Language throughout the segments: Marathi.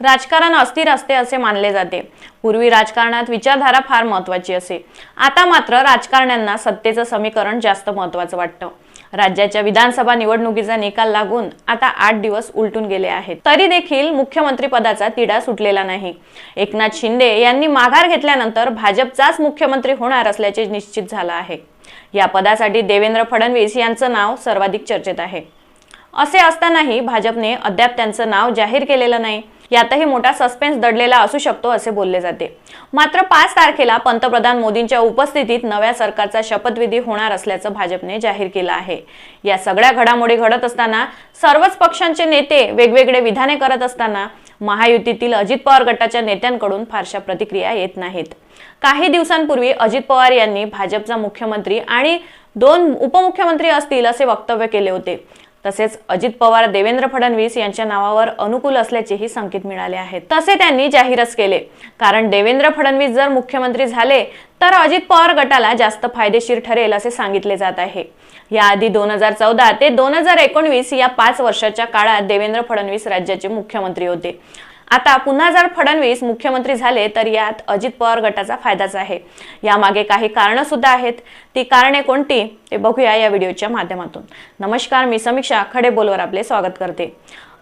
राजकारण अस्थिर असते असे मानले जाते. पूर्वी राजकारणात विचारधारा फार महत्वाची असे. आता मात्र राजकारण्यांना सत्तेचं समीकरण जास्त महत्वाचं वाटतं. राज्याच्या विधानसभा निवडणुकीचा निकाल लागून आता आठ दिवस उलटून गेले आहेत. तरी देखील मुख्यमंत्री पदाचा तिढा सुटलेला नाही. एकनाथ शिंदे यांनी माघार घेतल्यानंतर भाजपचाच मुख्यमंत्री होणार असल्याचे निश्चित झालं आहे. या पदासाठी देवेंद्र फडणवीस यांचं नाव सर्वाधिक चर्चेत आहे. असे असतानाही भाजपने अद्याप त्यांचं नाव जाहीर केलेलं नाही. यातही मोठा सस्पेन्स दडलेला असू शकतो असे बोलले जाते. मात्र पाच तारखेला पंतप्रधान मोदींच्या उपस्थितीत नव्या सरकारचा शपथविधी होणार असल्याचं भाजपने जाहीर केलं आहे. या सगळ्या घडामोडी घडत असताना सर्वच पक्षांचे नेते वेगवेगळे विधाने करत असताना महायुतीतील अजित पवार गटाच्या नेत्यांकडून फारशा प्रतिक्रिया येत नाहीत. काही दिवसांपूर्वी अजित पवार यांनी भाजपचा मुख्यमंत्री आणि दोन उपमुख्यमंत्री असतील असे वक्तव्य केले होते. तसेच अजित पवार देवेंद्र फडणवीस यांच्या नावावर अनुकूल असल्याचेही संकेत मिळाले आहेत. तसे त्यांनी जाहीरच केले. कारण देवेंद्र फडणवीस जर मुख्यमंत्री झाले तर अजित पवार गटाला जास्त फायदेशीर ठरेल असे सांगितले जात आहे. याआधी दोन हजार चौदा ते दोन हजार एकोणवीस या पाच वर्षाच्या काळात देवेंद्र फडणवीस राज्याचे मुख्यमंत्री होते. आता पुन्हा जर फडणवीस मुख्यमंत्री झाले तर यात अजित पवार गटाचा फायदाच आहे. यामागे काही कारणं सुद्धा आहेत. ती कारणे कोणती ते बघूया या व्हिडिओच्या माध्यमातून. नमस्कार मी समीक्षा खडे बोलवर आपले स्वागत करते.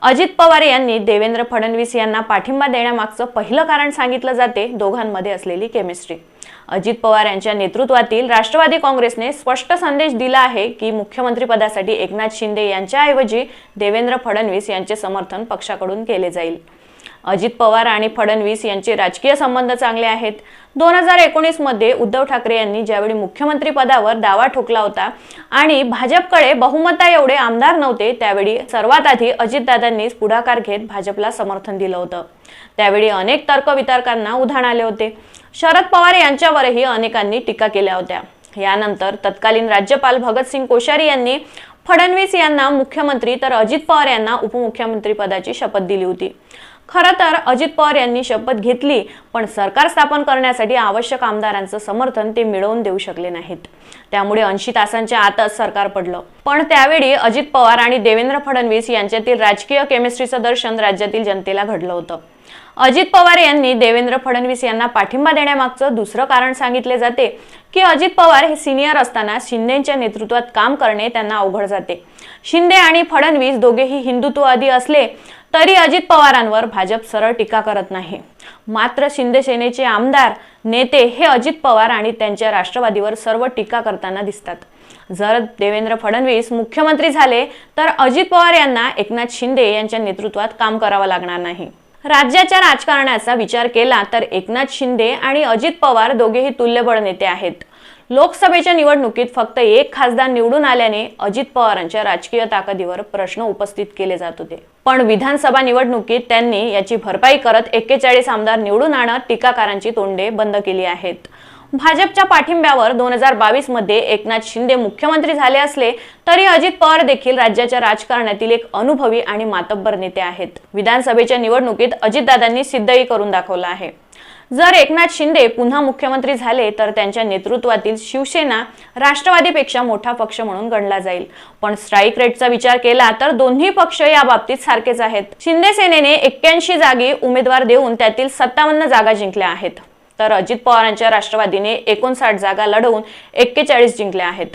अजित पवार यांनी देवेंद्र फडणवीस यांना पाठिंबा देण्यामागचं पहिलं कारण सांगितलं जाते दोघांमध्ये असलेली केमिस्ट्री अजित पवार यांच्या नेतृत्वातील राष्ट्रवादी काँग्रेसने स्पष्ट संदेश दिला आहे की मुख्यमंत्रीपदासाठी एकनाथ शिंदे यांच्याऐवजी देवेंद्र फडणवीस यांचे समर्थन पक्षाकडून केले जाईल. अजित पवार आणि फडणवीस यांचे राजकीय संबंध चांगले आहेत. दोन हजार एकोणीसमध्ये उद्धव ठाकरे यांनी ज्यावेळी मुख्यमंत्री पदावर दावा ठोकला होता आणि भाजपकडे बहुमता एवढे आमदार नव्हते त्यावेळी सर्वात आधी अजितदादांनीच पुढाकार घेत भाजपला समर्थन दिलं होतं. त्यावेळी अनेक तर्कवितर्कांना उधाण आले होते. शरद पवार यांच्यावरही अनेकांनी टीका केल्या होत्या. यानंतर तत्कालीन राज्यपाल भगतसिंग कोश्यारी यांनी फडणवीस यांना मुख्यमंत्री तर अजित पवार यांना उपमुख्यमंत्री पदाची शपथ दिली होती. खरं तर अजित पवार यांनी शपथ घेतली पण सरकार स्थापन करण्यासाठी आवश्यक आमदारांचं समर्थन ते मिळवून देऊ शकले नाहीत. त्यामुळे ऐंशी तासांच्या आतच सरकार पडलं. पण त्यावेळी अजित पवार आणि देवेंद्र फडणवीस यांच्यातील राजकीय केमिस्ट्रीचं दर्शन राज्यातील जनतेला घडलं होतं. अजित पवार यांनी देवेंद्र फडणवीस यांना पाठिंबा देण्यामागचं दुसरं कारण सांगितले जाते की अजित पवार हे सिनियर असताना शिंदेच्या नेतृत्वात काम करणे त्यांना अवघड जाते. शिंदे आणि फडणवीस दोघेही हिंदुत्ववादी असले तरी अजित पवारांवर भाजप सरळ टीका करत नाही. मात्र शिंदे सेनेचे आमदार नेते हे अजित पवार आणि त्यांच्या राष्ट्रवादीवर सर्व टीका करताना दिसतात. जर देवेंद्र फडणवीस मुख्यमंत्री झाले तर अजित पवार यांना एकनाथ शिंदे यांच्या नेतृत्वात काम करावं लागणार नाही. राज्याच्या राजकारणाचा विचार केला तर एकनाथ शिंदे आणि अजित पवार दोघेही तुल्यबळ नेते आहेत. लोकसभेच्या निवडणुकीत फक्त एक खासदार निवडून आल्याने अजित पवारांच्या राजकीय ताकदीवर प्रश्न उपस्थित केले जात होते. पण विधानसभा निवडणुकीत त्यांनी याची भरपाई करत एक्केचाळीस आमदार निवडून आणत टीकाकारांची तोंडे बंद केली आहेत. भाजपच्या पाठिंब्यावर दोन हजार बावीसमध्ये एकनाथ शिंदे मुख्यमंत्री झाले असले तरी अजित पवार देखील राज्याच्या राजकारणातील एक अनुभवी आणि मातब्बर नेते आहेत. विधानसभेच्या निवडणुकीत अजितदादांनी सिद्धही करून दाखवला आहे. जर एकनाथ शिंदे पुन्हा मुख्यमंत्री झाले तर त्यांच्या नेतृत्वातील शिवसेना राष्ट्रवादीपेक्षा मोठा पक्ष म्हणून गणला जाईल. पण स्ट्राईक रेटचा विचार केला तर दोन्ही पक्ष या बाबतीत सारखेच आहेत. शिंदे सेनेने एक्क्याऐंशी जागी उमेदवार देऊन त्यातील सत्तावन्न जागा जिंकल्या आहेत. तर अजित पवारांच्या राष्ट्रवादीने एकोणसाठ जागा लढवून एक्केचाळीस जिंकल्या आहेत.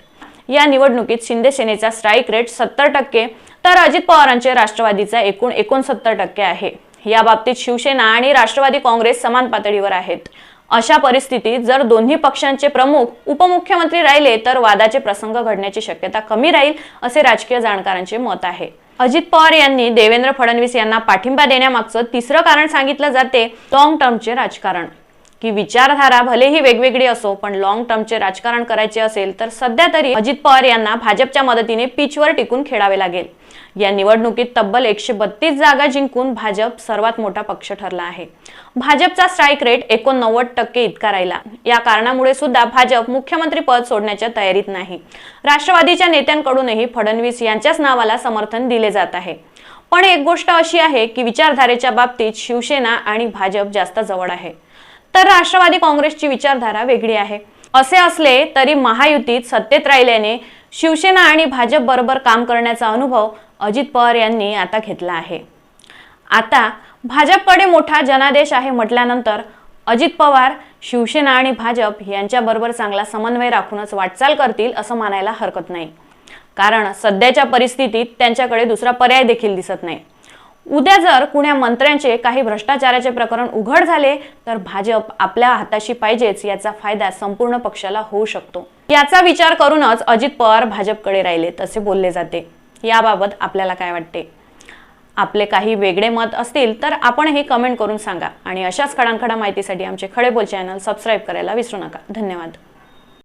या निवडणुकीत शिंदे सेनेचा स्ट्राईक रेट सत्तर टक्के तर अजित पवारांचे राष्ट्रवादीचा एकूण एकोणसत्तर टक्के आहे. या बाबतीत शिवसेना आणि राष्ट्रवादी काँग्रेस समान पातळीवर आहेत. अशा परिस्थितीत जर दोन्ही पक्षांचे प्रमुख उपमुख्यमंत्री राहिले तर वादाचे प्रसंग घडण्याची शक्यता कमी राहील असे राजकीय जाणकारांचे मत आहे. अजित पवार यांनी देवेंद्र फडणवीस यांना पाठिंबा देण्यामागचं तिसरं कारण सांगितलं जाते लॉंग टर्मचे राजकारण. की विचारधारा भलेही वेगवेगळी असो पण लॉंग टर्मचे राजकारण करायचे असेल तर सध्या तरी अजित पवार यांना भाजपच्या मदतीने पिचवर टिकून खेळावे लागेल. या निवडणुकीत तब्बल एकशे बत्तीस जागा जिंकून भाजप सर्वात मोठा पक्ष ठरला आहे. भाजपचा स्ट्राईक रेट एकोणनव्वद टक्के इतका राहिला. या कारणामुळे सुद्धा भाजप मुख्यमंत्री पद सोडण्याच्या तयारीत नाही. राष्ट्रवादीच्या नेत्यांकडूनही फडणवीस यांच्याच नावाला समर्थन दिले जात आहे. पण एक गोष्ट अशी आहे की विचारधारेच्या बाबतीत शिवसेना आणि भाजप जास्त जवळ आहे. तर राष्ट्रवादी काँग्रेसची विचारधारा वेगळी आहे. असे असले तरी महायुतीत सत्तेत राहिल्याने शिवसेना आणि भाजप बरोबर काम करण्याचा अनुभव अजित पवार यांनी आता घेतला आहे. आता भाजपकडे मोठा जनादेश आहे म्हटल्यानंतर अजित पवार शिवसेना आणि भाजप यांच्याबरोबर चांगला समन्वय राखूनच वाटचाल करतील असं मानायला हरकत नाही. कारण सध्याच्या परिस्थितीत त्यांच्याकडे दुसरा पर्याय देखील दिसत नाही. उद्या जर कुण्या मंत्र्यांचे काही भ्रष्टाचाराचे प्रकरण उघड झाले तर भाजप आपल्या हाताशी पाहिजेच याचा फायदा संपूर्ण पक्षाला होऊ शकतो. याचा विचार करूनच अजित पवार भाजपकडे राहिलेत असे बोलले जाते. याबाबत आपल्याला काय वाटते? आपले काही वेगळे मत असतील तर आपण हे कमेंट करून सांगा. आणि अशाच खडांखडा माहितीसाठी आमचे खडे बोल चॅनल सबस्क्राईब करायला विसरू नका. धन्यवाद.